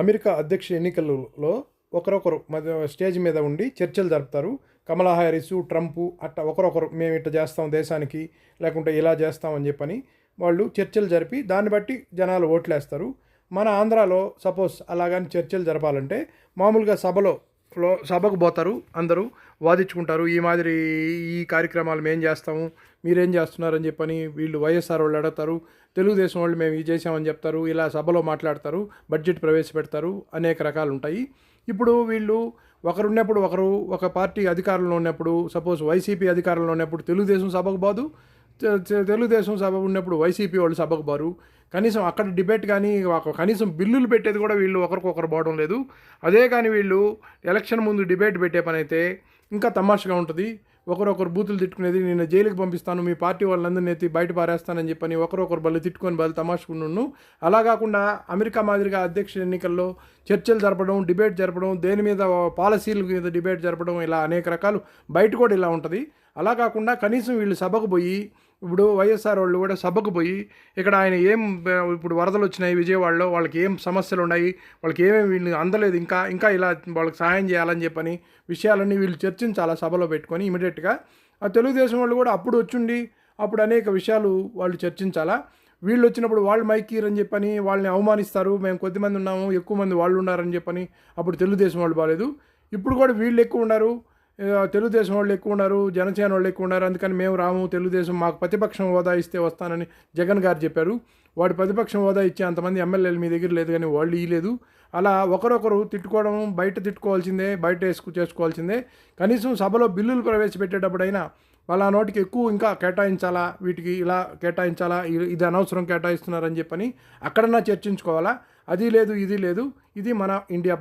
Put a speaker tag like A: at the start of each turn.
A: America అధ్యక్ష ఎన్నికలలో ఒకరొకరు మధ్య స్టేజ్ మీద ఉండి చర్చలు జరుపుతారు. కమలా హారిస్ ట్రంప్ అట్ట ఒకరొకరు మేము ఇట్లా చేస్తాం దేశానికి లేకుంటే ఇలా చేస్తాం అని చెప్పని వాళ్ళు చర్చలు జరిపి దాన్ని బట్టి జనాలు ఓట్లేస్తారు. మన ఆంధ్రాలో సపోజ్ అలాగని చర్చలు జరపాలంటే మామూలుగా సభలో లో సభకు పోతారు అందరూ వాదించుకుంటారు ఈ మాదిరి ఈ కార్యక్రమాలు మేము చేస్తాము మీరేం చేస్తున్నారని చెప్పని వీళ్ళు వైఎస్ఆర్ వాళ్ళు అడుగుతారు తెలుగుదేశం వాళ్ళు మేము ఇది చేసామని చెప్తారు ఇలా సభలో మాట్లాడతారు బడ్జెట్ ప్రవేశపెడతారు అనేక రకాలు ఉంటాయి. ఇప్పుడు వీళ్ళు ఒకరున్నప్పుడు ఒకరు ఒక పార్టీ అధికారంలో ఉన్నప్పుడు సపోజ్ వైసీపీ అధికారంలో ఉన్నప్పుడు తెలుగుదేశం సభకు పోదు తెలుగుదేశం సభ ఉన్నప్పుడు వైసీపీ వాళ్ళు సభకు బారు. కనీసం అక్కడ డిబేట్ కానీ కనీసం బిల్లులు పెట్టేది కూడా వీళ్ళు ఒకరికొకరు పోవడం లేదు. అదే కానీ వీళ్ళు ఎలక్షన్ ముందు డిబేట్ పెట్టే పని అయితే ఇంకా తమాషగా ఉంటుంది. ఒకరొకరు బూతులు తిట్టుకునేది నేను జైలుకి పంపిస్తాను మీ పార్టీ వాళ్ళందరినీ ఎత్తి బయట పారేస్తానని చెప్పని ఒకరొకరు బళ్ళు తిట్టుకొని బళ్ళు తమాషుకున్నాను అలా కాకుండా అమెరికా మాదిరిగా అధ్యక్ష ఎన్నికల్లో చర్చలు జరపడం డిబేట్ జరపడం దేని మీద పాలసీల మీద డిబేట్ జరపడం ఇలా అనేక రకాలు బయట కూడా ఇలా ఉంటుంది. అలా కాకుండా కనీసం వీళ్ళు సభకు పోయి ఇప్పుడు వైఎస్ఆర్ వాళ్ళు కూడా సభకు పోయి ఇక్కడ ఆయన ఏం ఇప్పుడు వరదలు వచ్చినాయి విజయవాడలో వాళ్ళకి ఏం సమస్యలు ఉన్నాయి వాళ్ళకి ఏమేమి వీళ్ళు అందలేదు ఇంకా ఇంకా ఇలా వాళ్ళకి సహాయం చేయాలని చెప్పని విషయాలన్నీ వీళ్ళు చర్చించాలి సభలో పెట్టుకొని ఇమీడియట్గా. ఆ తెలుగుదేశం వాళ్ళు కూడా అప్పుడు వచ్చుండి అప్పుడు అనేక విషయాలు వాళ్ళు చర్చించాలా. వీళ్ళు వచ్చినప్పుడు వాళ్ళు మైకీరని చెప్పని వాళ్ళని అవమానిస్తారు మేము కొద్దిమంది ఉన్నాము ఎక్కువ మంది వాళ్ళు ఉన్నారని చెప్పని అప్పుడు తెలుగుదేశం వాళ్ళు బాగాలేదు ఇప్పుడు కూడా వీళ్ళు ఎక్కువ ఉన్నారు తెలుగుదేశం వాళ్ళు ఎక్కువ ఉన్నారు జనసేన వాళ్ళు ఎక్కువ ఉన్నారు అందుకని మేము రాము తెలుగుదేశం మాకు ప్రతిపక్షం హోదా ఇస్తే వస్తానని జగన్ గారు చెప్పారు. వాడు ప్రతిపక్షం హోదా ఇచ్చే అంతమంది ఎమ్మెల్యేలు మీ దగ్గర లేదు కానీ వాళ్ళు ఇయ్యలేదు. అలా ఒకరొకరు తిట్టుకోవడం బయట తిట్టుకోవాల్సిందే బయట వేసుకు చేసుకోవాల్సిందే. కనీసం సభలో బిల్లులు ప్రవేశపెట్టేటప్పుడైనా వాళ్ళ నోటికి ఎక్కువ ఇంకా కేటాయించాలా వీటికి ఇలా కేటాయించాలా ఇది అనవసరం కేటాయిస్తున్నారని చెప్పని అక్కడన్నా చర్చించుకోవాలా. అది లేదు ఇది లేదు ఇది మన ఇండియా